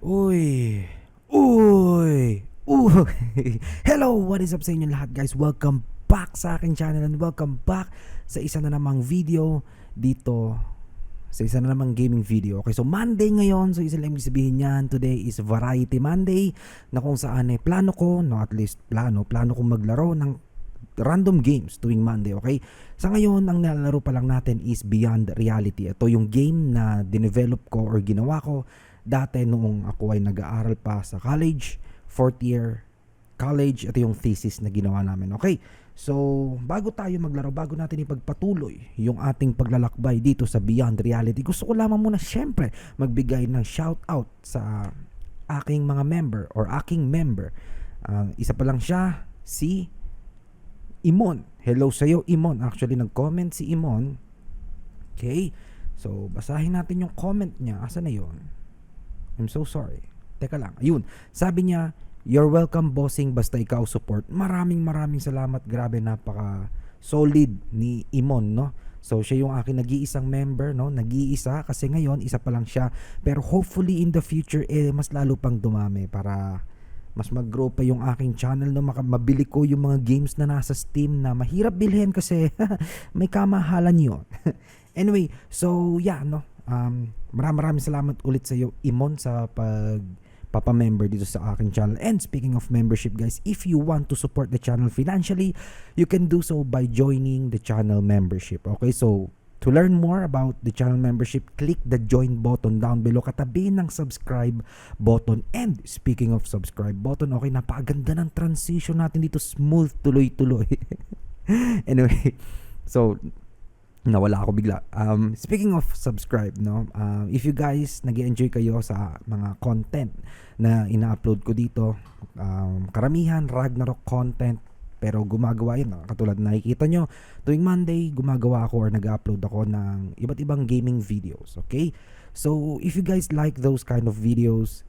Uy! Uy! Uy! Hello! What is up sa inyo lahat guys? Welcome back sa aking channel and welcome back sa isa na namang video dito sa isa na namang gaming video. Okay, so Monday ngayon. So isa lang ibig sabihin niyan. Today is Variety Monday na kung saan eh plano ko, no at least plano, plano kong maglaro ng random games tuwing Monday, okay? Sa ngayon, ang nilalaro pa lang natin is Beyond Reality. Ito yung game na dinevelop ko or ginawa ko dati noong ako ay nag-aaral pa sa college, fourth year college. Ito yung thesis na ginawa namin, okay? So, bago tayo maglaro, bago natin ipagpatuloy yung ating paglalakbay dito sa Beyond Reality, gusto ko lamang muna syempre magbigay ng shout out sa aking mga member or aking member. Ah, isa pa lang siya, si Imon. Hello sa'yo, Imon. Actually, nag-comment si Imon. Okay. So, basahin natin yung comment niya. Asa na yun? I'm so sorry. Teka lang. Ayun. Sabi niya, You're welcome, bossing. Basta ikaw support. Maraming maraming salamat. Grabe, napaka solid ni Imon, no? So, siya yung akin nag-iisang member, no? Nag-iisa kasi ngayon, isa pa lang siya. Pero hopefully in the future, eh, mas lalo pang dumami para mas mag-grow pa yung aking channel no maka- ko yung mga games na nasa Steam na mahirap bilhin kasi may kamahalan yun. anyway, so yeah no. Um maraming maraming salamat ulit sa iyo Imon sa pag papa-member dito sa aking channel. And speaking of membership guys, if you want to support the channel financially, you can do so by joining the channel membership. Okay? So To learn more about the channel membership, click the join button down below katabi ng subscribe button. And speaking of subscribe button, okay, napakaganda ng transition natin dito. Smooth, tuloy-tuloy. anyway, so nawala ako bigla. Um, speaking of subscribe, no, um, if you guys nag enjoy kayo sa mga content na ina-upload ko dito, um, karamihan Ragnarok content, pero gumagawa yun, no? katulad na nakikita nyo, tuwing Monday, gumagawa ako or nag-upload ako ng iba't ibang gaming videos, okay? So, if you guys like those kind of videos,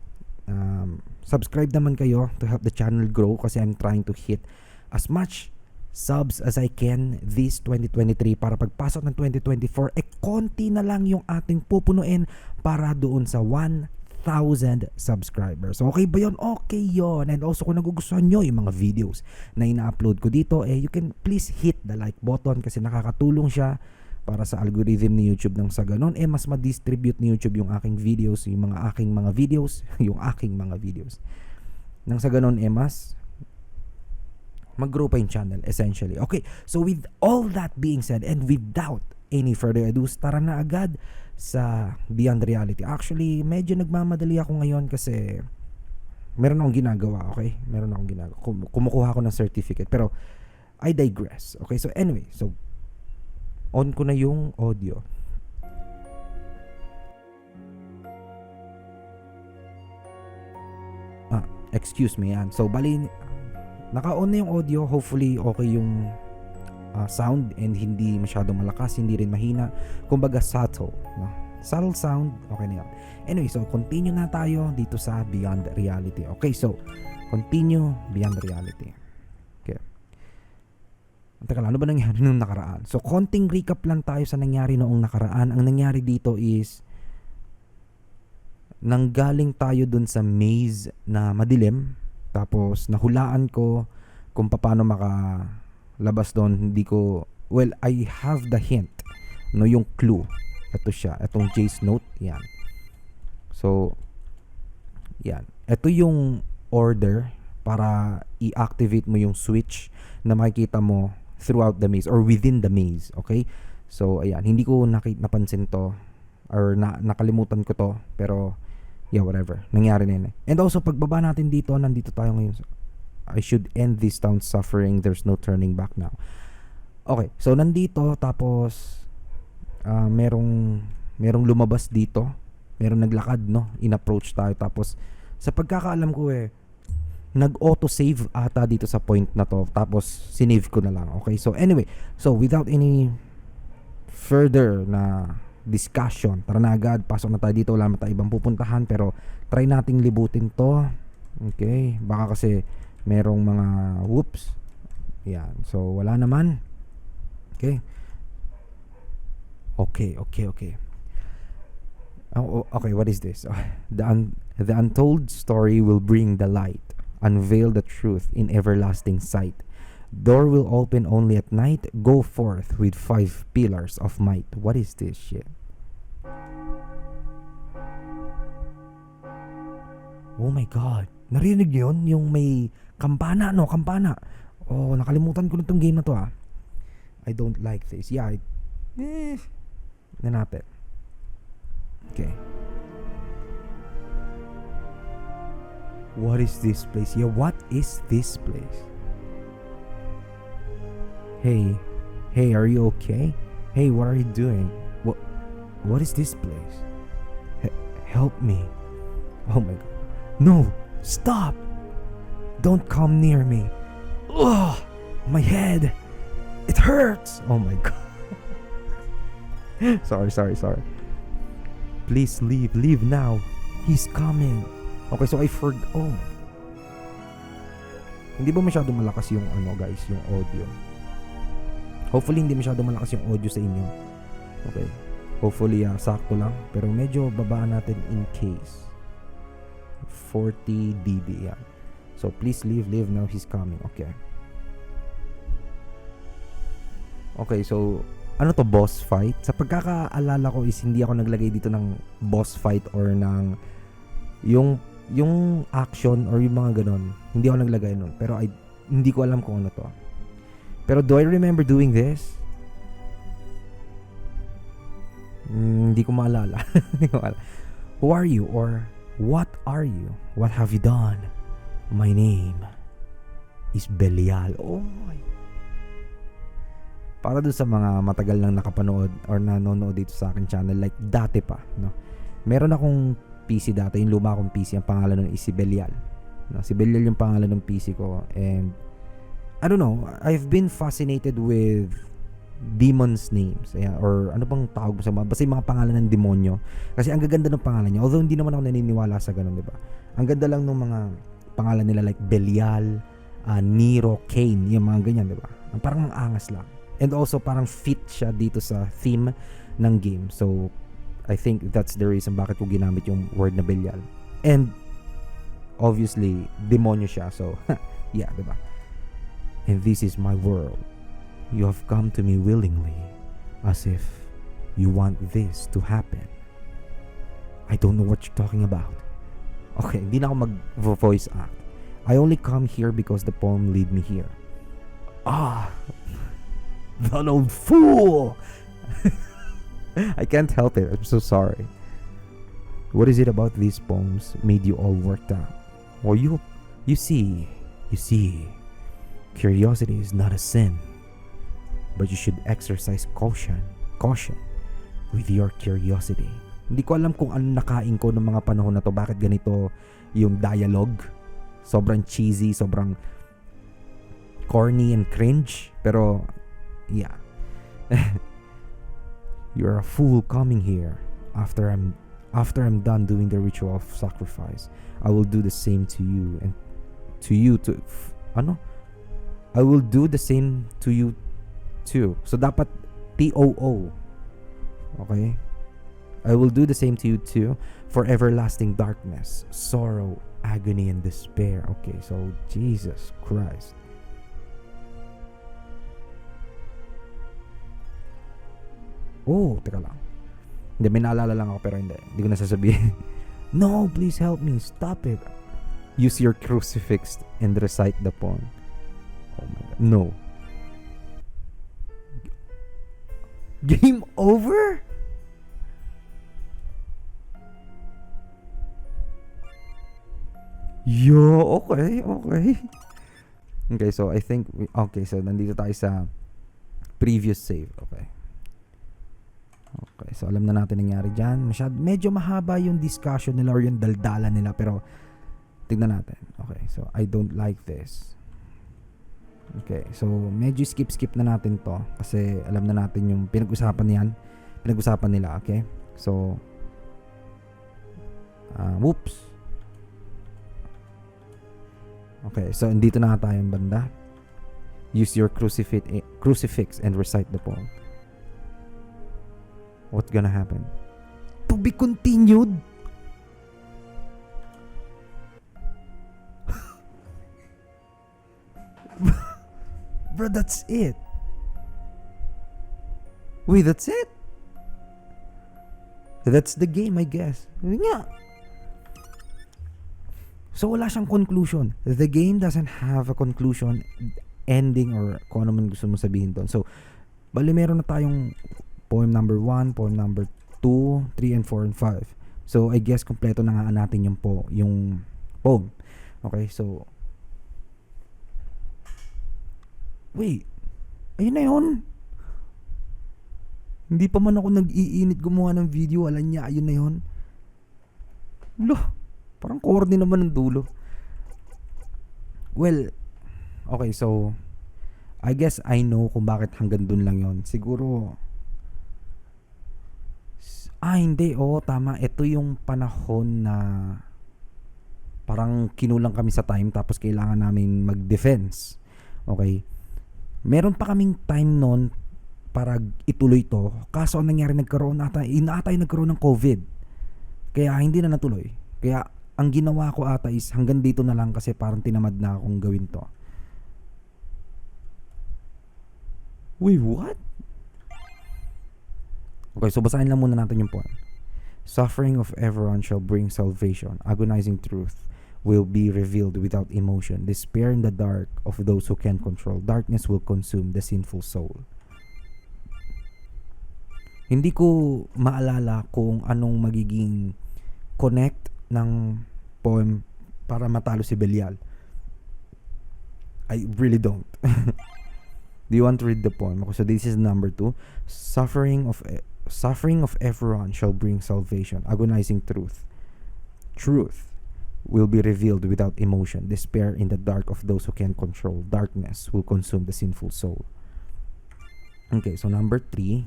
um, subscribe naman kayo to help the channel grow kasi I'm trying to hit as much subs as I can this 2023 para pagpasok ng 2024 eh konti na lang yung ating pupunuin para doon sa 1,000 subscribers. Okay ba yun? Okay yon And also kung nagugustuhan nyo yung mga videos na ina-upload ko dito, eh you can please hit the like button kasi nakakatulong siya para sa algorithm ni YouTube nang sa ganun eh mas ma-distribute ni YouTube yung aking videos, yung mga aking mga videos, yung aking mga videos. Nang sa ganun eh mas mag-grow pa yung channel essentially. Okay, so with all that being said and without any further ado, tara na agad sa Beyond Reality. Actually, medyo nagmamadali ako ngayon kasi meron akong ginagawa, okay? Meron akong ginagawa. Kum- kumukuha ako ng certificate. Pero, I digress. Okay, so anyway, so on ko na yung audio. Ah, excuse me yan. So, bali, naka-on na yung audio. Hopefully, okay yung ah, sound and hindi masyadong malakas, hindi rin mahina. Kumbaga, subtle. No? Subtle sound, okay na yan. Anyway, so continue na tayo dito sa Beyond Reality. Okay, so continue Beyond Reality. Okay. Teka lang, ano ba nangyari nung nakaraan? So, konting recap lang tayo sa nangyari noong nakaraan. Ang nangyari dito is nanggaling tayo dun sa maze na madilim. Tapos, nahulaan ko kung paano makalabas doon. Hindi ko, well, I have the hint. No, yung clue. Ito siya. Itong Jace note. Yan. So, yan. Ito yung order para i-activate mo yung switch na makikita mo throughout the maze or within the maze. Okay? So, ayan. Hindi ko nakit napansin to or na, nakalimutan ko to. Pero, yeah, whatever. Nangyari na yun. eh. And also, pagbaba natin dito, nandito tayo ngayon. I should end this town suffering. There's no turning back now. Okay. So, nandito. Tapos, ah, merong, merong lumabas dito. Merong naglakad, no? In-approach tayo. Tapos, sa pagkakaalam ko eh, nag-auto-save ata dito sa point na to. Tapos, sinave ko na lang. Okay? So, anyway. So, without any further na discussion, tara na agad. Pasok na tayo dito. Wala tayo ibang pupuntahan. Pero, try nating libutin to. Okay? Baka kasi merong mga whoops. Yan. So, wala naman. Okay? Okay, okay, okay. Oh, oh, okay, what is this? The un- the untold story will bring the light, unveil the truth in everlasting sight. Door will open only at night. Go forth with five pillars of might. What is this shit? Oh my god. Narinig niyo yun? Yung may kampana, no? Kampana. Oh, nakalimutan ko na tong game na to ah. I don't like this. Yeah, I, eh, na. Okay. What is this place? Yeah, what is this place? Hey, hey, are you okay? Hey, what are you doing? What, what is this place? H- help me. Oh my god. No, stop. Don't come near me. Ugh, my head. It hurts. Oh my god. sorry, sorry, sorry. Please leave. Leave now. He's coming. Okay, so I forg... Oh. Hindi ba masyado malakas yung ano guys, yung audio? Hopefully hindi masyado malakas yung audio sa inyo. Okay. Hopefully ah, sakto lang. Pero medyo babaan natin in case. 40 dB yan. So please leave, leave now. He's coming. Okay. Okay, so ano to boss fight? Sa pagkakaalala ko is hindi ako naglagay dito ng boss fight or ng yung yung action or yung mga ganon. Hindi ako naglagay nun. Pero I, hindi ko alam kung ano to. Pero do I remember doing this? Mm, hindi ko maalala. Who are you or what are you? What have you done? My name is Belial. Oh my para dun sa mga matagal lang nakapanood or nanonood dito sa akin channel like dati pa no meron akong PC dati yung luma akong PC ang pangalan nun is si Belial no si Belial yung pangalan ng PC ko and I don't know I've been fascinated with demons names Ayan, or ano bang tawag mo sa mga basta yung mga pangalan ng demonyo kasi ang gaganda ng pangalan niya although hindi naman ako naniniwala sa ganun di ba ang ganda lang ng mga pangalan nila like Belial uh, Nero Cain yung mga ganyan di ba ang parang ang angas lang And also parang fit siya dito sa theme ng game. So I think that's the reason bakit ko ginamit yung word na Belial. And obviously demonyo siya. So yeah, 'di ba? And this is my world. You have come to me willingly as if you want this to happen. I don't know what you're talking about. Okay, hindi na ako mag-voice act. I only come here because the poem lead me here. Ah, that old fool. I can't help it. I'm so sorry. What is it about these poems made you all worked out? Well, you, you see, you see, curiosity is not a sin, but you should exercise caution, caution with your curiosity. Hindi ko alam kung ano nakain ko ng mga panahon na to. Bakit ganito yung dialogue? Sobrang cheesy, sobrang corny and cringe. Pero yeah. You're a fool coming here after I'm after I'm done doing the ritual of sacrifice. I will do the same to you and to you to f- ano? I will do the same to you too. So dapat T-O-O. Okay? I will do the same to you too for everlasting darkness, sorrow, agony, and despair. Okay, so Jesus Christ. Oh, teka lang. Hindi, may naalala lang ako pero hindi. Hindi ko nasasabihin. no, please help me. Stop it. Use your crucifix and recite the poem. No. Game over? Yo, okay, okay. Okay, so I think, we, okay, so nandito tayo sa previous save. Okay. Okay, so alam na natin nangyari dyan. Masyad, medyo mahaba yung discussion nila or yung daldalan nila pero tignan natin. Okay, so I don't like this. Okay, so medyo skip-skip na natin to kasi alam na natin yung pinag-usapan niyan. Pinag-usapan nila, okay? So, uh, whoops. Okay, so dito na tayong banda. Use your crucifix, crucifix and recite the poem. What's gonna happen? To be continued. Bro, that's it. Wait, that's it? That's the game, I guess. Yun nga. So, wala siyang conclusion. The game doesn't have a conclusion, ending, or kung ano man gusto mo sabihin doon. So, bali meron na tayong poem number 1, poem number 2, 3, and 4, and 5. So, I guess kompleto na nga natin yung, po, yung poem. Okay, so... Wait. Ayun na yun. Hindi pa man ako nag-iinit gumawa ng video. Alam niya, ayun na yun. Lo, parang corny naman ng dulo. Well, okay, so... I guess I know kung bakit hanggang dun lang yon. Siguro... Ah, hindi. Oo, tama. Ito yung panahon na parang kinulang kami sa time tapos kailangan namin mag-defense. Okay? Meron pa kaming time noon para ituloy to. Kaso ang nangyari nagkaroon ata, inaata yung nagkaroon ng COVID. Kaya hindi na natuloy. Kaya ang ginawa ko ata is hanggang dito na lang kasi parang tinamad na akong gawin to. Wait, what? Okay, so basahin lang muna natin yung poem. Suffering of everyone shall bring salvation. Agonizing truth will be revealed without emotion. Despair in the dark of those who can control. Darkness will consume the sinful soul. Hindi ko maalala kung anong magiging connect ng poem para matalo si Belial. I really don't. Do you want to read the poem? So this is number two. Suffering of e- suffering of everyone shall bring salvation. Agonizing truth. Truth will be revealed without emotion. Despair in the dark of those who can control. Darkness will consume the sinful soul. Okay, so number three.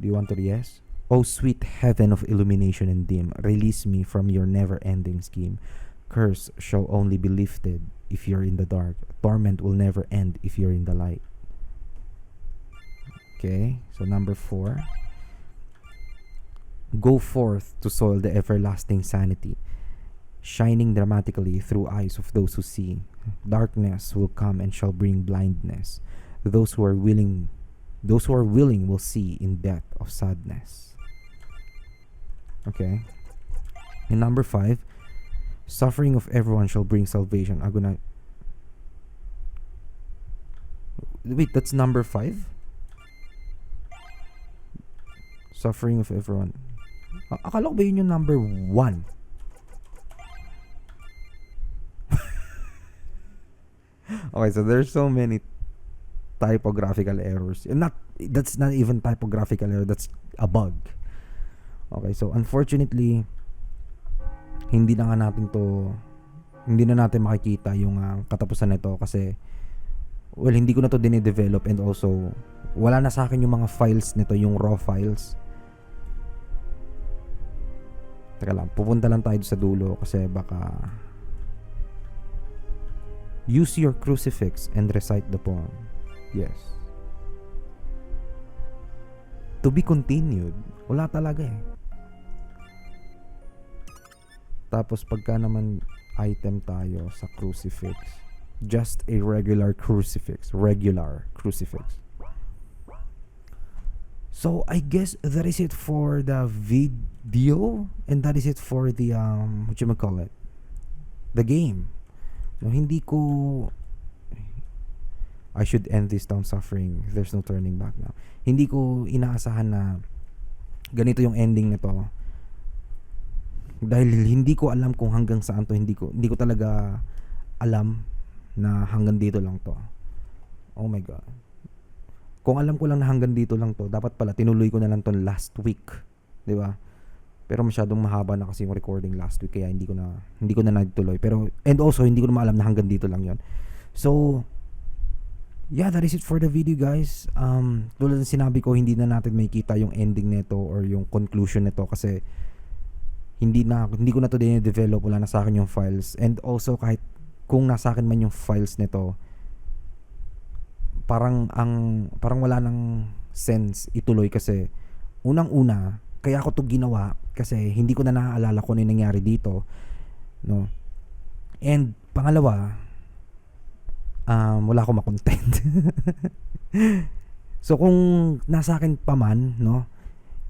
Do you want to yes? Oh, sweet heaven of illumination and dim, release me from your never ending scheme. Curse shall only be lifted if you're in the dark. Torment will never end if you're in the light. Okay, so number four. Go forth to soil the everlasting sanity, shining dramatically through eyes of those who see. Darkness will come and shall bring blindness. Those who are willing, those who are willing will see in death of sadness. Okay. And number five, suffering of everyone shall bring salvation. Agona. Wait, that's number five. Suffering of everyone. Akala ko ba yun yung number one? okay, so there's so many typographical errors. Not that's not even typographical error, that's a bug. Okay, so unfortunately hindi na nga natin to hindi na natin makikita yung ah, katapusan nito kasi well hindi ko na to dine-develop and also wala na sa akin yung mga files nito yung raw files Teka lang, pupunta lang tayo sa dulo kasi baka Use your crucifix and recite the poem. Yes. To be continued. Wala talaga eh. Tapos pagka naman item tayo sa crucifix, just a regular crucifix, regular crucifix. So I guess that is it for the video and that is it for the um what you call it? The game. No, hindi ko I should end this down suffering. There's no turning back now. Hindi ko inaasahan na ganito yung ending nito. Dahil hindi ko alam kung hanggang saan to, hindi ko hindi ko talaga alam na hanggang dito lang to. Oh my god. Kung alam ko lang na hanggang dito lang to, dapat pala tinuloy ko na lang to last week, 'di ba? Pero masyadong mahaba na kasi yung recording last week kaya hindi ko na hindi ko na nagtuloy. Pero and also hindi ko na maalam na hanggang dito lang 'yon. So yeah, that is it for the video guys. Um tulad ng sinabi ko, hindi na natin makikita yung ending nito or yung conclusion nito kasi hindi na hindi ko na to din-develop wala na sa akin yung files and also kahit kung nasa akin man yung files nito parang ang parang wala nang sense ituloy kasi unang-una, kaya ako to ginawa kasi hindi ko na naaalala kung ano yung nangyari dito. No? And pangalawa, um, wala akong makontent. so kung nasa akin pa man, no,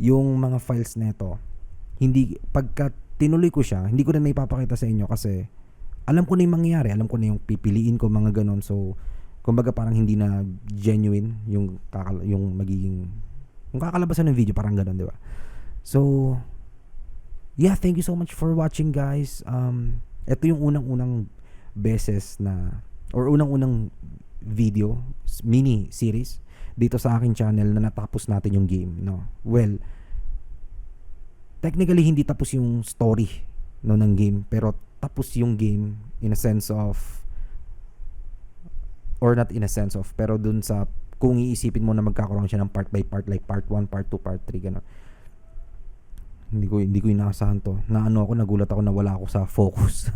yung mga files nito, hindi pagka tinuloy ko siya, hindi ko na maipapakita sa inyo kasi alam ko na yung mangyayari, alam ko na yung pipiliin ko mga ganon. So kumbaga parang hindi na genuine yung kakal yung magiging yung kakalabasan ng video parang ganon, di ba? So yeah, thank you so much for watching guys. Um ito yung unang-unang beses na or unang-unang video mini series dito sa aking channel na natapos natin yung game, no. Well, technically hindi tapos yung story no ng game pero tapos yung game in a sense of or not in a sense of pero dun sa kung iisipin mo na magkakaroon siya ng part by part like part 1, part 2, part 3 ganun. Hindi ko hindi ko inaasahan to. Na ano ako nagulat ako na wala ako sa focus.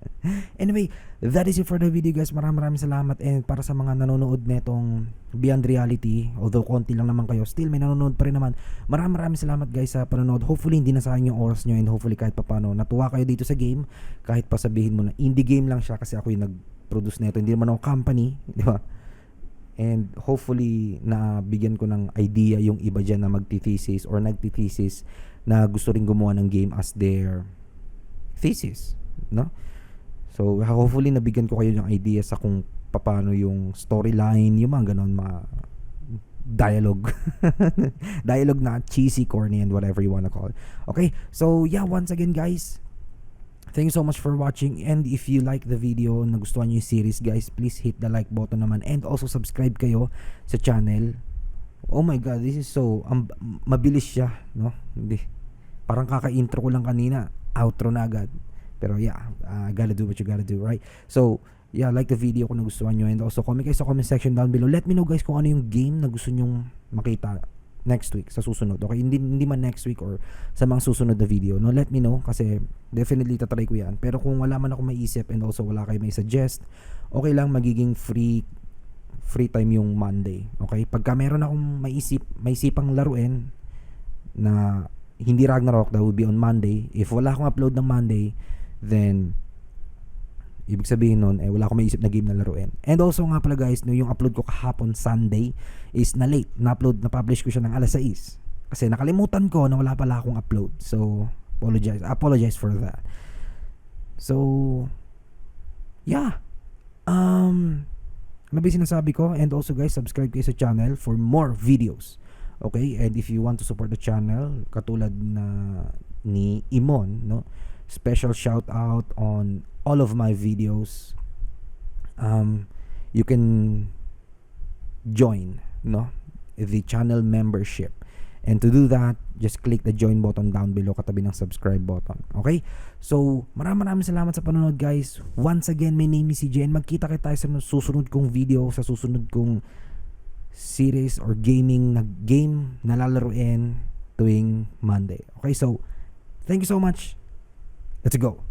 anyway, that is it for the video guys. Maraming maraming salamat and para sa mga nanonood netong Beyond Reality, although konti lang naman kayo, still may nanonood pa rin naman. Maraming maraming salamat guys sa panonood. Hopefully hindi na sayang yung oras nyo and hopefully kahit papano natuwa kayo dito sa game. Kahit pa sabihin mo na indie game lang siya kasi ako yung nag-produce nito. Hindi naman ako company, di ba? And hopefully na bigyan ko ng idea yung iba dyan na magti-thesis or nagti-thesis na gusto rin gumawa ng game as their thesis, no? So hopefully nabigyan ko kayo ng idea sa kung paano yung storyline, yung mga ganon, mga dialogue. dialogue na cheesy, corny, and whatever you wanna call it. Okay, so yeah, once again guys, Thank you so much for watching and if you like the video, nagustuhan niyo yung series guys, please hit the like button naman and also subscribe kayo sa channel. Oh my god, this is so um, mabilis siya, no? Hindi. Parang kaka-intro ko lang kanina, outro na agad. Pero yeah, uh, gotta do what you gotta do, right? So, yeah, like the video kung nagustuhan nyo and also comment kayo sa comment section down below. Let me know guys kung ano yung game na gusto nyong makita next week sa susunod. Okay, hindi hindi man next week or sa mga susunod na video. No, let me know kasi definitely tatry ko 'yan. Pero kung wala man ako maiisip and also wala kayo may suggest, okay lang magiging free free time yung Monday. Okay? Pagka meron akong maisip, maisipang laruin na hindi Ragnarok, that will be on Monday. If wala akong upload ng Monday, then Ibig sabihin nun, eh, wala akong maisip na game na laruin. And also nga pala guys, no, yung upload ko kahapon Sunday is na late. Na-upload, na-publish ko siya ng alas 6. Kasi nakalimutan ko na wala pala akong upload. So, apologize. Apologize for that. So, yeah. Um, ano ba yung sinasabi ko? And also guys, subscribe kayo sa channel for more videos. Okay? And if you want to support the channel, katulad na ni Imon, no? Special shout out on all of my videos. Um, you can join, no? The channel membership. And to do that, just click the join button down below katabi ng subscribe button. Okay? So, maraming maraming salamat sa panonood guys. Once again, my name is CJ and magkita kayo tayo sa susunod kong video, sa susunod kong series or gaming na game na lalaruin tuwing Monday. Okay, so thank you so much. Let's go.